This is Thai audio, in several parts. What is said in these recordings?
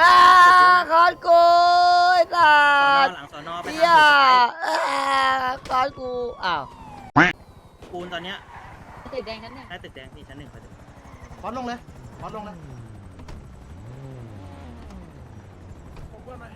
อ้าคอนกูไอ้สัสอนอตว์หลังสอนอไปเฮียทางอ้าคอนกูอ้าวปูนตอนเนี้ยติดแดงนั้นเนี่ยได้ตึกแดงที่ชั้นหนึ่งพอดีพอดลงเลยพอดลงเลยผมว่าไหน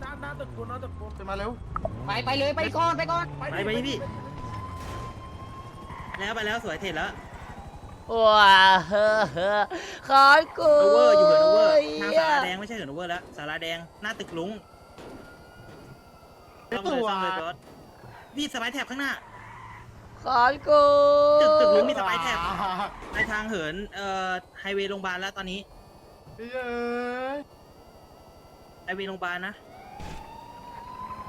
หน้าหน้าตึกปูนหน้าตึกปูนขึ้นมาเร็วไปไปเลยไปก่อนไปก่อนไปไปพี่ แล้วไปแล้วสวยเทรดแล้ว ว้าเฮ้อเฮ้อคอนกูโอเวอร์อยู่เหินโอเวอร์ทางเหี้ยสาราแดงไม่ใช่เหินโอเวอร์แล้วสาราแดงหน้าตึกลุงซ่อมเลยซ่อมเลยจอดพี่สไปร์แท็บข้างหน้า คอนกูตึกตึกลุงมีสไปร์แท็บไปทางเหินเอ่อไฮเวย์โรงพยาบาลแล้วตอนนี้เย้ยไฮเวย์โรงพยาบาลนะ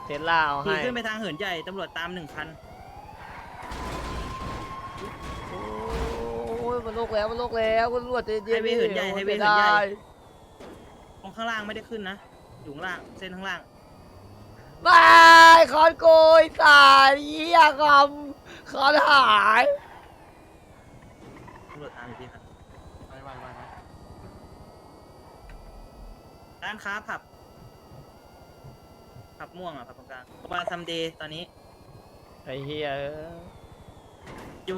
เทสลาเอาขี่ให้ขึ้นไปทางเหินใหญ่ตำรวจตามหนึ่งคัน มันโลกแล้วมันโลกแล้วคุณตำรวจใจเย็นไฮเวย์เหินใหญ่ไฮเวย์เหินใหญ่ตรงข้างล่างไม่ได้ขึ้นนะ อยู่ข้างล่าง เส้นข้างล่าง บายคอนกูไอ้สายเหี้ยคำคอนหายตำรวจตามอยู่ที่ครับไปไปไปไปร้านค้าผับ ผับม่วงอะผับตรงกลางบาร์ซัมเดย์ตอนนี้ ไอ้เหี้ยอยู่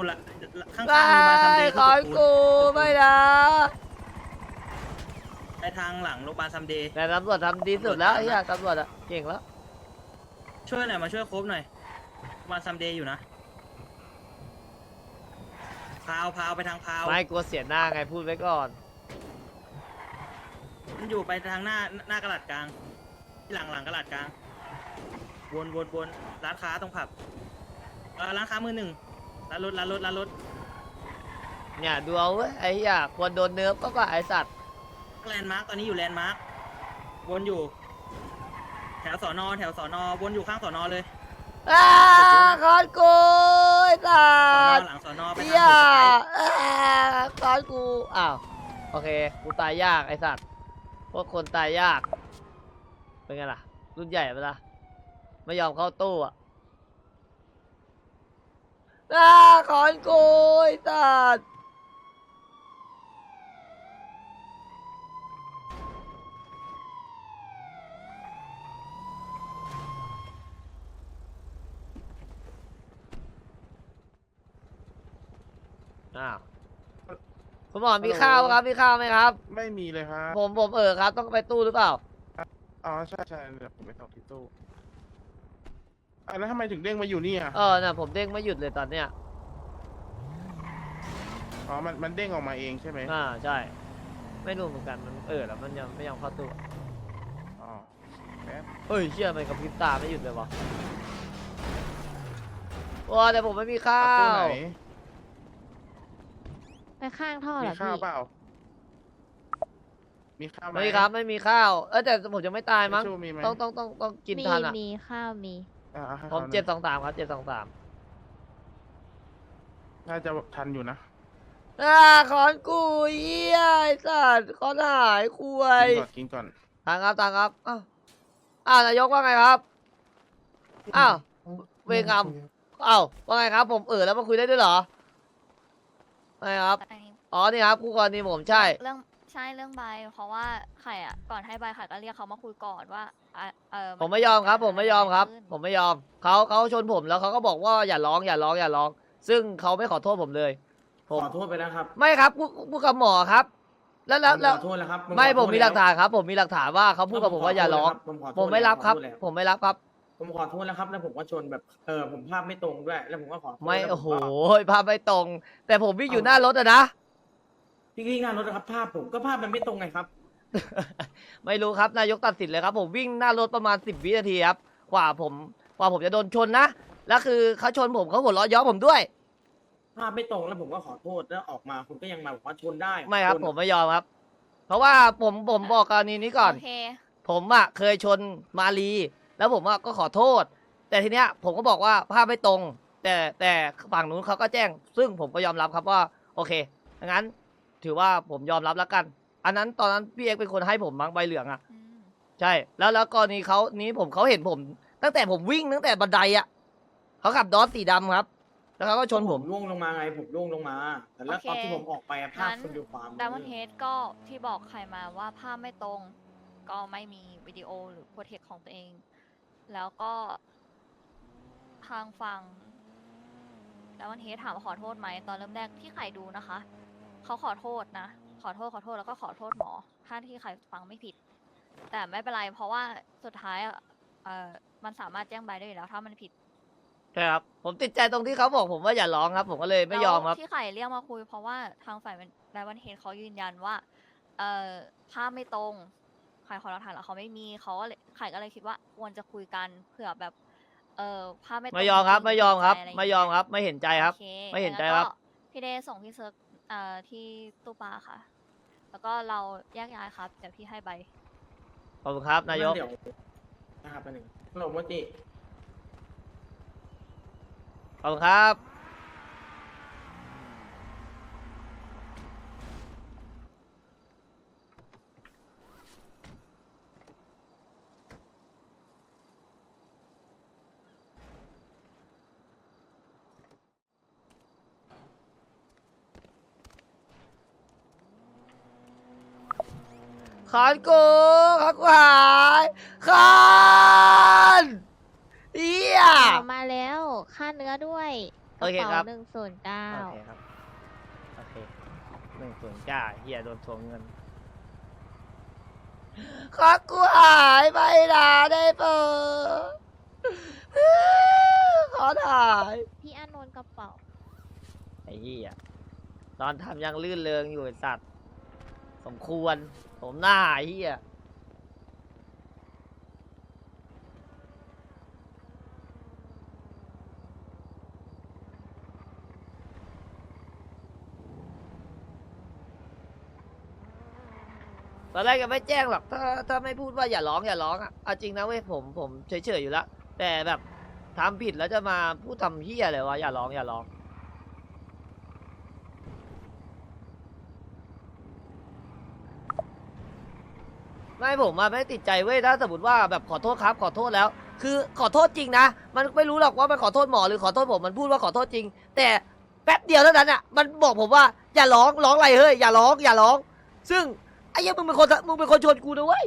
ละข้างบาๆมีบาร์ซัมเดยย์คอนกูไม่นะไปทางหลังโรงพยาบาลซัมเดย์แต่ตำรวจทำดีสุดแล้วไอ้เหี้ยตำรวจอะเก่งแล้วช่วยหน่อยมาช่วยครบหน่อยโรงพยาบาลซัมเดย์อยู่นะพาวพาวไปทางพาวไม่กลัวเสียหน้าไงพูดไว้ก่อน มันอยู่ไปทางหน้าหน้ากระดาษกลาง ที่หลังหลังกระดาษกลาง วนวนวนร้านค้าตรงผับเออร้านค้ามือหนึ่ง ร้านรถร้านรถร้านรถเนี่ยดูเอาเว้ยไอ้เหี้ยควรโดนเนิร์ฟก็กว่าไอ้สัตว์แลนด์มาร์กตอนนี้อยู่แลนด์มาร์กวนอยู่ แถวสอนอแถวสอนอวนอยู่ข้างสอนอเลยอ้าคอนกูไอ้สัสอนอตว์หลังสอนอไปเหี้ยทางสุดท้ายอ้าคอนกูอ้าวโอเคกูตายยากไอ้สัตว์พวกคนตายยากเป็นไงล่ะ รุ่นใหญ่ปะล่ะไม่ยอมเข้าตู้อะ อ้าคอนกูไอ้สัตว์อ้าวคุณหมอมีข้าวครับมีข้าวไหมครับ ไม่มีเลยครับผมผมเออครับ ต้องไปตู้หรือเปล่า อ๋อใช่ใช่เดี๋ยวผมไปต่อที่ตู้ อะแล้วทำไมถึงเด้งมาอยู่นี่อะเออน่ะผมเด้งไม่หยุดเลยตอนเนี้ย อ๋อมันมันเด้งออกมาเองใช่ไหมอ่าใช่ ไม่รู้เหมือนกันมันเออแล้วมันยังไม่ยอมเข้าตู้อ๋อแป๊บเฮ้ยเชื่อมันกับพริบตาไม่หยุดเลยวะว้าแต่ผมไม่มีข้าเอาตู้วไหนไปข้างท่อมีเหรอข้าวพี่เปล่า มีข้าวไหมไม่มีครับไม่มีข้าว เออแต่ผมจะไม่ตายมั้งทิชชู่มีไหมต้องต้องต้องต้องกินมีทันอะมีข้าวมี อ่าให้ผมขาหน่อยเจ็ดสองสามครับเจ็ดสองสามน่าจะทันอยู่นะอ่าขอนกูเยี่ยไอ้สัตว์ขอนหายคุกิยนก่อนกินก่อน ทางครับทางครับอ้าวอ้าวนายกว่าไงครับ อ้าว เวงาม อ้าวว่าไงครับผมเออแล้วมาคุยได้ด้วยเหรอไงครับอันนี้อ๋อนี่ครับคู่กรณีผมใช่ เรื่องใช่เรื่องใบเพราะว่าไข่อะก่อนให้ใบไข่ก็เรียกเขามาคุยก่อนว่า อะเออผมไม่ยอมครับ ผมไม่ยอมครับขึ้นผมไม่ยอมเขาเขาชนผมแล้วเขาก็บอกว่าอย่าร้องอย่าร้องอย่าร้อง ซึ่งเขาไม่ขอโทษผมเลย ผมขอโทษไปแล้วครับไม่ครับพูดพูดกับหมอครับ แล้วแล้วผมแล้วขอโทษแล้วครับไม่ขอโทษผมมีหลักแวฐานครับ ผมมีหลักฐานว่าเขาพูดกับผมว่าอย่าร้อง ผมขอโทษผมไม่รับครับ แล้วผมไม่รับครับ ผมขอโทษแล้วครับ แล้วผมก็ชนแบบเออผมภาพไม่ตรงด้วย แล้วผมก็ขอโทษไม่แล้วโอ้ผโหก็ภาพไม่ตรง แต่ผมวิ่งอยู่หน้ารถอะนะ พี่วิ่งหน้ารถนะครับภาพผมก็ภาพมันไม่ตรงไงครับ ไม่รู้ครับนายกตัดสินเลยครับผมวิ่งหน้ารถประมาณสิบวินาทีครับกว่าผมกว่าผมจะโดนชนนะแล้วคือเขาชนผมเขาหัวเราะเย้อผมด้วย ภาพไม่ตรงแล้วผมก็ขอโทษแล้วออกมาคุณก็ยังมาบอกว่าชนได้ไม่ครับชนผมไม่ยอมครับ เพราะว่าผมผมบอกกรณีนี้ก่อน โอเค ผมอะเคยชนมาลี แล้วผมอะก็ขอโทษ แต่ทีเนี้ยผมก็บอกว่าภาพไม่ตรง แต่แต่ฝั่งนู้นเขาก็แจ้ง ซึ่งผมก็ยอมรับครับว่า โอเคงั้น ถือว่าผมยอมรับแล้วกัน อันนั้นตอนนั้นพี่เอกเป็นคนให้ผมมั้งใบเหลืองอะอืมใช่ แล้วแล้วกรณีเขานี้ผมเขาเห็นผม ตั้งแต่ผมวิ่งตั้งแต่บันไดอะเขาขับดอสสีดำครับ แล้วเขาก็ชนผม ล่วงลงมาไงผมล่วงลงมา แต่แล้วตอนที่ผมออกไปอะภาพงั้นคุณดูความดามอนเฮดก็ที่บอกไข่มาว่าภาพไม่ตรง ก็ไม่มีวิดีโอหรือโปรเทคของตัวเอง แล้วก็ทางฝั่งแล้ววันเฮดถามว่าขอโทษไหมตอนเริ่มแรกที่ใครดูนะคะ เขาขอโทษนะ ขอโทษขอโทษแล้วก็ขอโทษหมอ ถ้าที่ใครฟังไม่ผิด แต่ไม่เป็นไรเพราะว่าสุดท้ายอะเอ่อมันสามารถแจ้งใบได้อยู่แล้วถ้ามันผิดใช่ครับ ผมติดใจตรงที่เขาบอกผมว่าอย่าร้องครับ ผมก็เลยไม่ยอมครับ แล้วที่ไข่เรียกมาคุย เพราะว่าทางฝ่ายไดวันเฮดเขายืนยันว่า เอ่อภาพไม่ตรงไข่ขอรักฐานแล้วเขาไม่มีเขาก็เลยไข่ก็เลยคิดว่าควรจะคุยกันเผื่อแบบ เอ่อภาพไม่ตรงไม่ยอมครับจงไม่ยอมครับะรางไม่เงี้ยอมครับ ไม่เห็นใจครับ โอเคไม่เห็นใจงั้ครับก็พี่เดย์ส่งพี่เซิร์กเอ่อที่ตู้ปลาค่ะ แล้วก็เราแยกย้ายครับ เดี๋ยวพี่ให้ใบ ขอบคุณครับ นายก เดี๋ยวนะครับอันหนึ่งฮัลโหลโมจิ ขอบคุณครับ ขานกูขานกูหายขานเอีย ออกมาแล้วค่าเนื้อด้วยกโอระเคเป๋าครับหนึ่งศูนย์เก้าโอเคครับ โอเคหนึ่งส่วนจ้าเฮียโดนทวงเงินขอกูหายไปนะได้เปล่าขอถ่าย พี่อานนท์กระเป๋าไอ้เหี้ยตอนทำยังลื่นเริงอยู่ไอ้สัตว์ สมควรผมหน้าเหี้ยตอนแรกก็ไม่แจ้งหรอก ถ้าถ้าไม่พูดว่าอย่าร้องอย่าร้องอะเอาจริงนะเว้ยผมผมเฉยๆอยู่แล้วแต่แบบทำผิดแล้วจะมาพูดทำเหี้ยอะไรวะอย่าร้องอย่าร้อง ไม่ผมอะไม่ติดใจเว้ยถ้าสมมติว่าแบบขอโทษครับขอโทษแล้ว คือขอโทษจริงนะ มันไม่รู้หรอกว่ามันขอโทษหมอหรือขอโทษผมมันพูดว่าขอโทษจริง แต่แป๊บเดียวเท่านั้นอะมันบอกผมว่าอย่าร้องร้องอะไรเฮ้ยอย่าร้องอย่าร้อง ซึ่งไอ้เหี้ยมึงเป็นคนมึงเป็นคนชวนกูนะเว้ย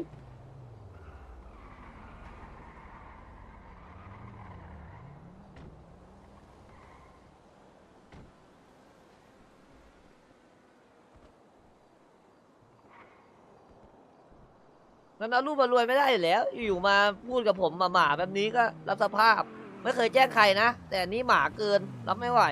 มันเอารูปมารวยไม่ได้อยู่แล้ว อยู่ๆมาพูดกับผมมาหมาๆแบบนี้ก็รับสภาพ ไม่เคยแจ้งใครนะ แต่อันนี้หมาเกินรับไม่ไหว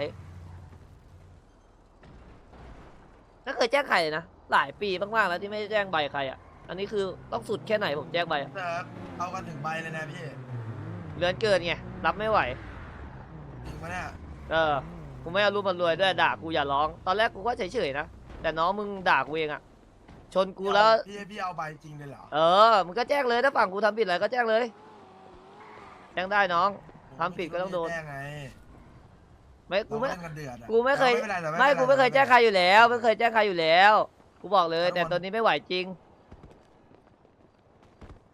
ไม่เคยแจ้งใครเลยนะ หลายปีมากๆแล้วที่ไม่ได้แจ้งใบใครอะ อันนี้คือต้องสุดแค่ไหนผมแจ้งใบอะเซิร์ฟเอากันถึงใบเลยนะพี่เลือนเกินไงรับไม่ไหว ถึงปะเนี่ยเออ กูไม่เอารูปมารวยด้วยด่ากูอย่าร้อง ตอนแรกกูก็เฉยๆนะ แต่น้องมึงด่ากูเองอะ ชนกูแล้ว พี่พี่เอาใบจริงเลยเหรอเออมึงก็แจ้งเลยถ้าฝั่งกูทำผิดอะไรก็แจ้งเลย แจ้งได้น้อง ทำผิดก็ต้องโดน แจ้งไงไม่กูไม่ เราเล่นกันเดือดอะกูไม่เคยราป็นรไม่ป็นรกูไม่เคยแจ้งใครอยู่แล้ว ไม่เคยแจ้งใครอยู่แล้ว กูบอกเลยแล้วแต่มันตอนนี้ไม่ไหวจริง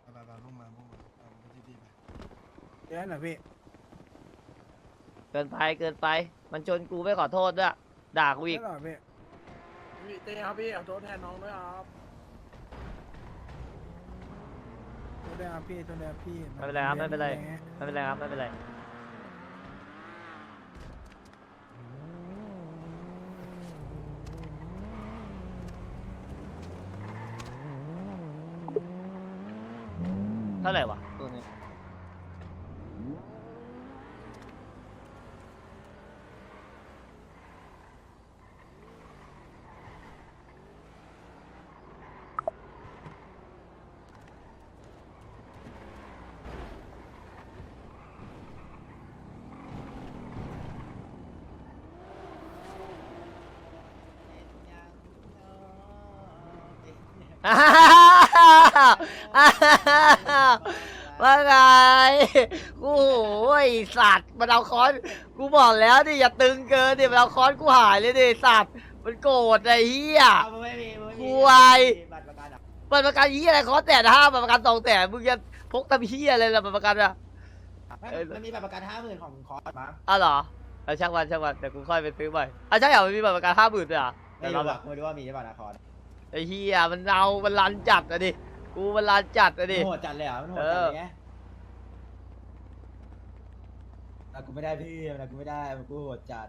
ไปไปไปมุ่งมามุ่งมาเอาไปที่ดีไปเดี๋ยวนะพี่เกินไปเกินไป มันชนกูไม่ขอโทษด้วยด่ากูอีกเดี๋ยวนะพี่ พี่เต้ครับพี่เอาโทษแทนน้องด้วยครับโทษด้วยครับพี่โทษด้วยครับพี่ไม่เป็นไรครับไม่เป็นไรไม่เป็นไรครับไม่เป็นไรเท่าไหร่วะตัวนี้ อ้าวอ้าวว่าไงกูโอ้ยสัตว์มันเอาค้อนกูบอกแล้วดิอย่าตึงเกินดิมันเอาค้อนกูหายเลยดิสัตว์มันโกรธไอ้เหี้ยควาย บัตรประกันเหี้ยอะไรค้อนแต่ห้าบัตรประกันสองแต่มึงจะพกตะเหี้ยอะไรล่ะบัตรประกันอะมันมีบัตรประกันห้าหมื่นของคอร์สมั้งอ้าวเหรอเอาช่างวันช่างวันเดี๋ยวกูค่อยไปซื้อใหม่อะใช่เหรอมันมีบัตรประกันห้าหมื่นด้วยเหรอไม่เดี๋ยวรู้เราอะไม่รู้ว่ามีหรือเปล่านะคอร์ส ไอ้เหี้ยมันเอามันรันจัดอะดิ กูเวลาจัดอะดิ มันโหดจัดเลยเหรอมันโหดจัดเลยไงแต่กูไม่ได้พี่แต่กูไม่ได้มันกูโหดจัด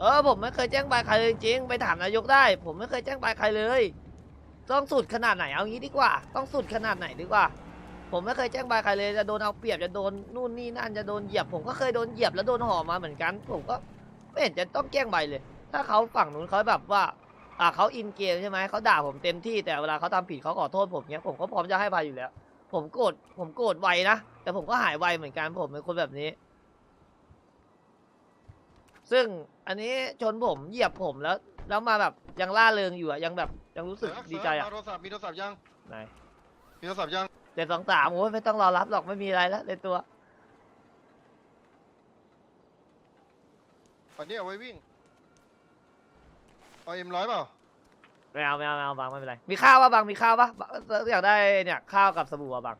เออผมไม่เคยแจ้งใบใครเลยจริงๆไปถามนายกได้ ผมไม่เคยแจ้งใบใครเลย ต้องสุดขนาดไหนเอางี้ดีกว่า ต้องสุดขนาดไหนดีกว่า ผมไม่เคยแจ้งใบใครเลยจะโดนเอาเปรียบจะโดนนู่นนี่นั่นจะโดนเหยียบ ผมก็เคยโดนเหยียบแล้วโดนห่อมาเหมือนกัน ผมก็ไม่เห็นจะต้องแจ้งใบเลย ถ้าเขาฝั่งนู้นเขาแบบว่าอ่าเขาอินเกมใช่ไหมเขาด่าผมเต็มที่แต่เวลาเขาทำผิดเขาขอโทษผมเนี้ยผมก็พร้อมจะให้ใบอยู่แล้ว ผมโกรธผมโกรธไวนะแต่ผมก็หายไวเหมือนกันผมเป็นคนแบบนี้ ซึ่งอันนี้ชนผมเหยียบผมแล้ว แล้วมาแบบยังล่าเริงอยู่อะยังแบบยังรู้สึกดีใจอะโทรศัพท์มีโทรศัพท์ยังไหนมีโทรศัพท์ยัง เจ็ดสองสามโอ้ยไม่ต้องรอรับหรอกไม่มีอะไรแล้วในตัวปันนี้เอาไว้วิ่งเอาเอ็มร้อยเปล่าไม่เอาไม่เอาไม่เอาบางไม่เป็นไร มีข้าวป่ะบางมีข้าวป่ะบางอยากได้เนี่ยข้าวกับสบู่อะบาง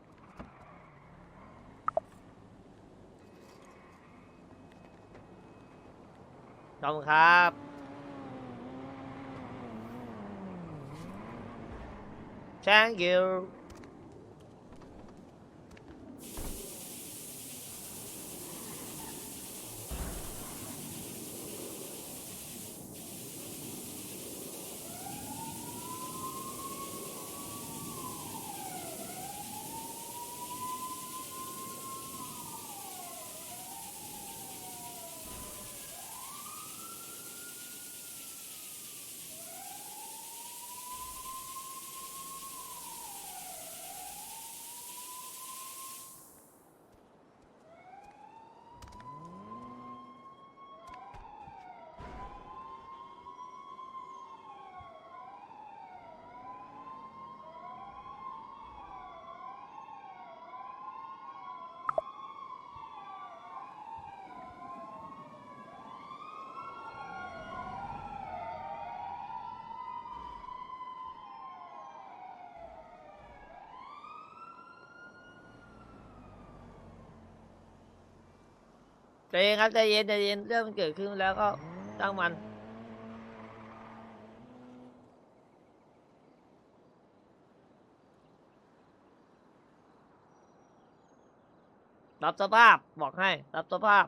ขอบคุณครับ Thank you เย็นครับใจเย็นใจเย็นเรื่องมันเกิดขึ้นแล้วก็ตั้งมัน รับสภาพบอกให้ รับสภาพ